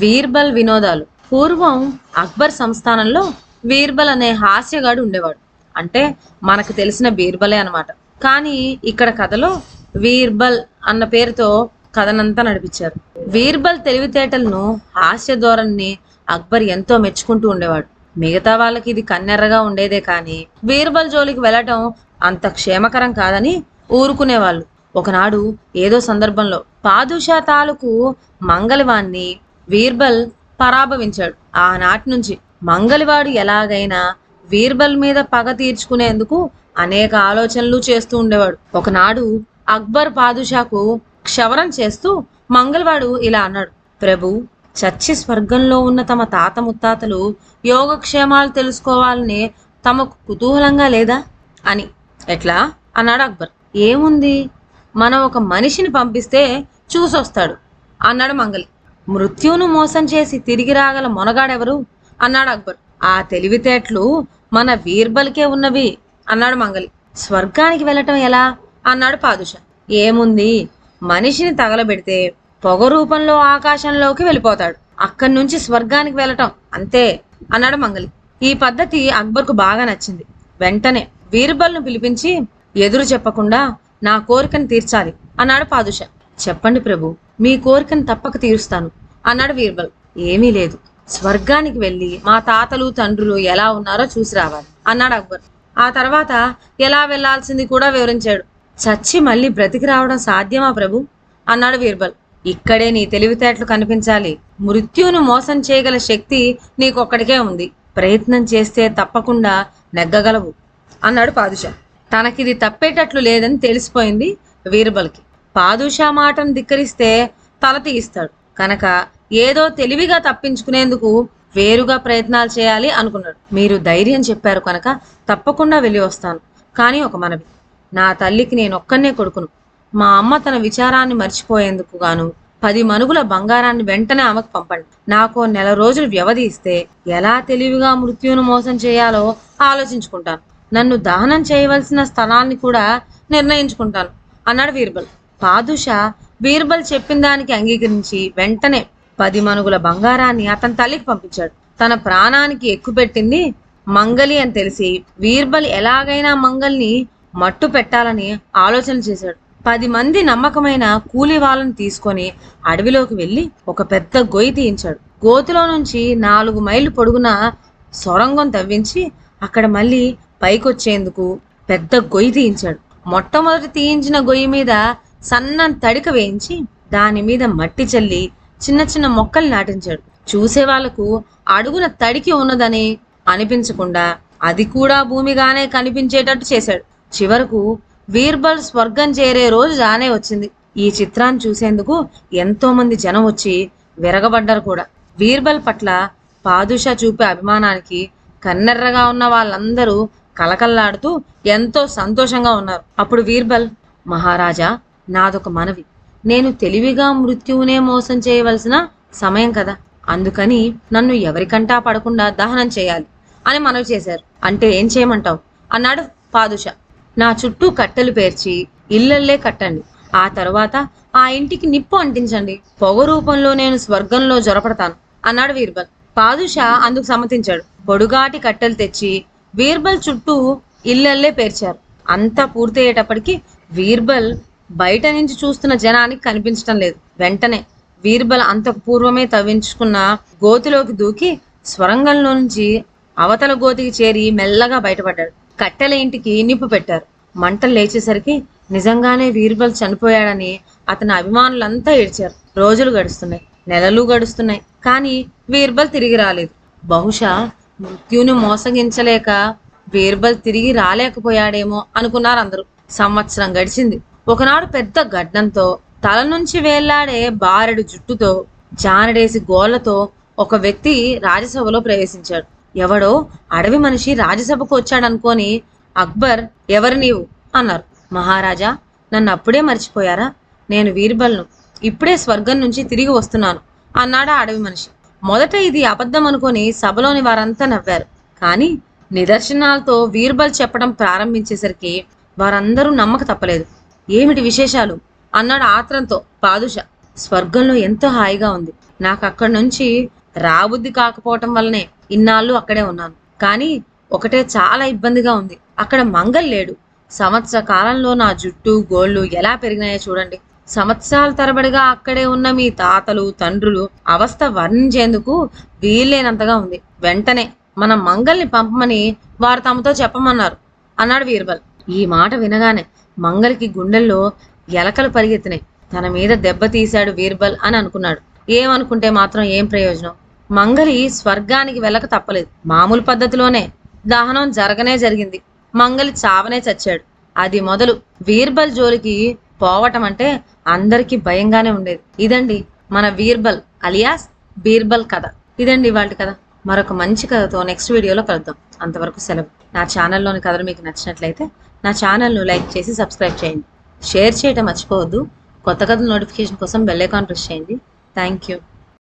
వీర్బల్ వినోదాలు. పూర్వం అక్బర్ సంస్థానంలో వీర్బల్ అనే హాస్యగాడు ఉండేవాడు. అంటే మనకు తెలిసిన బీర్బలే అన్నమాట. కానీ ఇక్కడ కథలో వీర్బల్ అన్న పేరుతో కథనంతా నడిపించారు. వీర్బల్ తెలివితేటలను హాస్య ధోరణిని అక్బర్ ఎంతో మెచ్చుకుంటూ ఉండేవాడు. మిగతా వాళ్ళకి ఇది కన్నెర్రగా ఉండేదే కానీ వీర్బల్ జోలికి వెళ్ళటం అంత క్షేమకరం కాదని ఊరుకునేవాళ్ళు. ఒకనాడు ఏదో సందర్భంలో పాదుషా తాలూకు మంగళవాణ్ణి వీర్బల్ పరాభవించాడు. ఆనాటి నుంచి మంగలివాడు ఎలాగైనా వీర్బల్ మీద పగ తీర్చుకునేందుకు అనేక ఆలోచనలు చేస్తూ ఉండేవాడు. ఒకనాడు అక్బర్ పాదుషాకు క్షవరం చేస్తూ మంగళవాడు ఇలా అన్నాడు ప్రభు చచ్చి స్వర్గంలో ఉన్న తమ తాత ముత్తాతలు యోగక్షేమాలు తెలుసుకోవాలని తమకు కుతూహలంగా లేదా? అని. ఎట్లా? అన్నాడు అక్బర్. ఏముంది? మనం ఒక మనిషిని పంపిస్తే చూసొస్తాడు అన్నాడు మంగలి. మృత్యువును మోసం చేసి తిరిగి రాగల మొనగాడెవరు? అన్నాడు అక్బర్. ఆ తెలివితేటలు మన వీర్బల్కే ఉన్నవి అన్నాడు మంగలి. స్వర్గానికి వెళ్ళటం ఎలా? అన్నాడు పాదుష. ఏముంది? మనిషిని తగలబెడితే పొగ రూపంలో ఆకాశంలోకి వెళ్ళిపోతాడు. అక్కడి నుంచి స్వర్గానికి వెళ్ళటం అంతే అన్నాడు మంగలి. ఈ పద్ధతి అక్బర్కు బాగా నచ్చింది. వెంటనే వీర్బల్ను పిలిపించి ఎదురు చెప్పకుండా నా కోరికను తీర్చాలి అన్నాడు పాదుష. చెప్పండి ప్రభు మీ కోరికను తప్పక తీరుస్తాను అన్నాడు వీర్బల్. ఏమీ లేదు. స్వర్గానికి వెళ్ళి మా తాతలు తండ్రులు ఎలా ఉన్నారో చూసి రావాలి అన్నాడు అక్బర్. ఆ తర్వాత ఎలా వెళ్ళాల్సింది కూడా వివరించాడు. చచ్చి మళ్ళీ బ్రతికి రావడం సాధ్యమా ప్రభు? అన్నాడు వీర్బల్. ఇక్కడే నీ తెలివితేటలు కనిపించాలి. మృత్యువును మోసం చేయగల శక్తి నీకొక్కడికే ఉంది. ప్రయత్నం చేస్తే తప్పకుండా నెగ్గగలవు అన్నాడు పాదుషా. తనకిది తప్పేటట్లు లేదని తెలిసిపోయింది వీర్బల్కి. పాదుషా మాటను ధిక్కరిస్తే తల తీయిస్తాడు. కనుక ఏదో తెలివిగా తప్పించుకునేందుకు వేరుగా ప్రయత్నాలు చేయాలి అనుకున్నాడు. మీరు ధైర్యం చెప్పారు కనుక తప్పకుండా వెళ్ళి వస్తాను. కానీ ఒక మనవి. నా తల్లికి నేను ఒక్కనే కొడుకును. మా అమ్మ తన విచారాన్ని మర్చిపోయేందుకు గాను పది మనుగుల బంగారాన్ని వెంటనే ఆమెకు పంపండి. నాకు నెల రోజులు వ్యవధి ఇస్తే ఎలా తెలివిగా మృత్యువును మోసం చేయాలో ఆలోచించుకుంటాను. నన్ను దహనం చేయవలసిన స్థలాన్ని కూడా నిర్ణయించుకుంటాను అన్నాడు వీర్బల్. పాదుషా బీర్బల్ చెప్పిన దానికి అంగీకరించి వెంటనే పది మనుగుల బంగారాన్ని అతని తల్లికి పంపించాడు. తన ప్రాణానికి ఎక్కుపెట్టింది మంగలి అని తెలిసి వీర్బల్ ఎలాగైనా మంగల్ని మట్టు పెట్టాలని ఆలోచన చేశాడు. పది మంది నమ్మకమైన కూలి వాళ్ళని తీసుకొని అడవిలోకి వెళ్ళి ఒక పెద్ద గొయ్యి తీయించాడు. గోతిలో నుంచి నాలుగు మైళ్ళు పొడుగున సొరంగం తవ్వించి అక్కడ మళ్ళీ పైకొచ్చేందుకు పెద్ద గొయ్యి తీయించాడు. మొట్టమొదటి తీయించిన గొయ్యి మీద సన్న తడిక వేయించి దాని మీద మట్టి చల్లి చిన్న చిన్న మొక్కలు నాటించాడు. చూసే వాళ్ళకు అడుగున తడికి ఉన్నదని అనిపించకుండా అది కూడా భూమిగానే కనిపించేటట్టు చేశాడు. చివరకు వీర్బల్ స్వర్గం చేరే రోజు రానే వచ్చింది. ఈ చిత్రాన్ని చూసేందుకు ఎంతో మంది జనం వచ్చి విరగబడ్డారు కూడా. వీర్బల్ పట్ల పాదుషా చూపే అభిమానానికి కన్నెర్రగా ఉన్న వాళ్ళందరూ కలకల్లాడుతూ ఎంతో సంతోషంగా ఉన్నారు. అప్పుడు వీర్బల్ మహారాజా నాదొక మనవి. నేను తెలివిగా మృత్యువునే మోసం చేయవలసిన సమయం కదా. అందుకని నన్ను ఎవరికంటా పడకుండా దహనం చేయాలి అని మనవి చేశారు. అంటే ఏం చేయమంటావు? అన్నాడు పాదుష. నా చుట్టూ కట్టెలు పేర్చి ఇళ్ళల్లే కట్టండి. ఆ తర్వాత ఆ ఇంటికి నిప్పు అంటించండి. పొగ రూపంలో నేను స్వర్గంలో జొరపడతాను అన్నాడు వీర్బల్. పాదుషా అందుకు సమ్మతించాడు. పొడుగాటి కట్టెలు తెచ్చి వీర్బల్ చుట్టూ ఇళ్ళల్లే పేర్చారు. అంతా పూర్తయ్యేటప్పటికి వీర్బల్ బయట నుంచి చూస్తున్న జనానికి కనిపించటం లేదు. వెంటనే వీర్బల్ అంతకు పూర్వమే తవ్వించుకున్న గోతిలోకి దూకి స్వరంగంలో నుంచి అవతల గోతికి చేరి మెల్లగా బయటపడ్డాడు. కట్టెల ఇంటికి నిప్పు పెట్టారు. మంటలు లేచేసరికి నిజంగానే వీర్బల్ చనిపోయాడని అతని అభిమానులంతా ఏడ్చారు. రోజులు గడుస్తున్నాయి. నెలలు గడుస్తున్నాయి. కానీ వీర్బల్ తిరిగి రాలేదు. బహుశా మృత్యుని మోసగించలేక వీర్బల్ తిరిగి రాలేకపోయాడేమో అనుకున్నారు అందరూ సంవత్సరం గడిచింది. ఒకనాడు పెద్ద గడ్డంతో తల నుంచి వేళ్ళాడే బారెడు జుట్టుతో జానడేసి గోళ్ళతో ఒక వ్యక్తి రాజ్యసభలో ప్రవేశించాడు. ఎవడో అడవి మనిషి రాజ్యసభకు వచ్చాడనుకొని అక్బర్ ఎవరు నీవు? అన్నారు. మహారాజా నన్ను అప్పుడే మర్చిపోయారా? నేను వీర్బల్ను. ఇప్పుడే స్వర్గం నుంచి తిరిగి వస్తున్నాను అన్నాడు ఆ అడవి మనిషి. మొదట ఇది అబద్ధం అనుకొని సభలోని వారంతా నవ్వారు. కానీ నిదర్శనాలతో వీర్బల్ చెప్పడం ప్రారంభించేసరికి వారందరూ నమ్మక తప్పలేదు. ఏమిటి విశేషాలు? అన్నాడు ఆత్రంతో పాదుష. స్వర్గంలో ఎంతో హాయిగా ఉంది. నాకు అక్కడి నుంచి రాబుద్ది కాకపోవటం వల్లనే ఇన్నాళ్ళు అక్కడే ఉన్నాను. కానీ ఒకటే చాలా ఇబ్బందిగా ఉంది. అక్కడ మంగల్ లేడు. సంవత్సర కాలంలో నా జుట్టు గోళ్ళు ఎలా పెరిగినాయో చూడండి. సంవత్సరాల తరబడిగా అక్కడే ఉన్న మీ తాతలు తండ్రులు అవస్థ వర్ణించేందుకు వీల్లేనంతగా ఉంది. వెంటనే మన మంగల్ని పంపమని వారు తమతో చెప్పమన్నారు అన్నాడు వీర్బల్. ఈ మాట వినగానే మంగలికి గుండెల్లో ఎలకలు పరిగెత్తినాయి. తన మీద దెబ్బ తీశాడు వీర్బల్ అని అనుకున్నాడు. ఏమనుకుంటే మాత్రం ఏం ప్రయోజనం? మంగలి స్వర్గానికి వెళ్ళక తప్పలేదు. మామూలు పద్ధతిలోనే దహనం జరగనే జరిగింది. మంగలి చావనే చచ్చాడు. అది మొదలు వీర్బల్ జోలికి పోవటం అంటే అందరికీ భయంగానే ఉండేది. ఇదండి మన వీర్బల్ అలియాస్ బీర్బల్ కథ. ఇదండి వాళ్ళ కథ. మరొక మంచి కథతో నెక్స్ట్ వీడియోలో కలుద్దాం. అంతవరకు సెలవు. నా ఛానల్లోని కథలు మీకు నచ్చినట్లయితే నా ఛానల్ను లైక్ చేసి సబ్స్క్రైబ్ చేయండి. షేర్ చేయటం మర్చిపోవద్దు. కొత్త కథల నోటిఫికేషన్ కోసం బెల్ ఐకాన్ ప్రెస్ చేయండి. Thank you.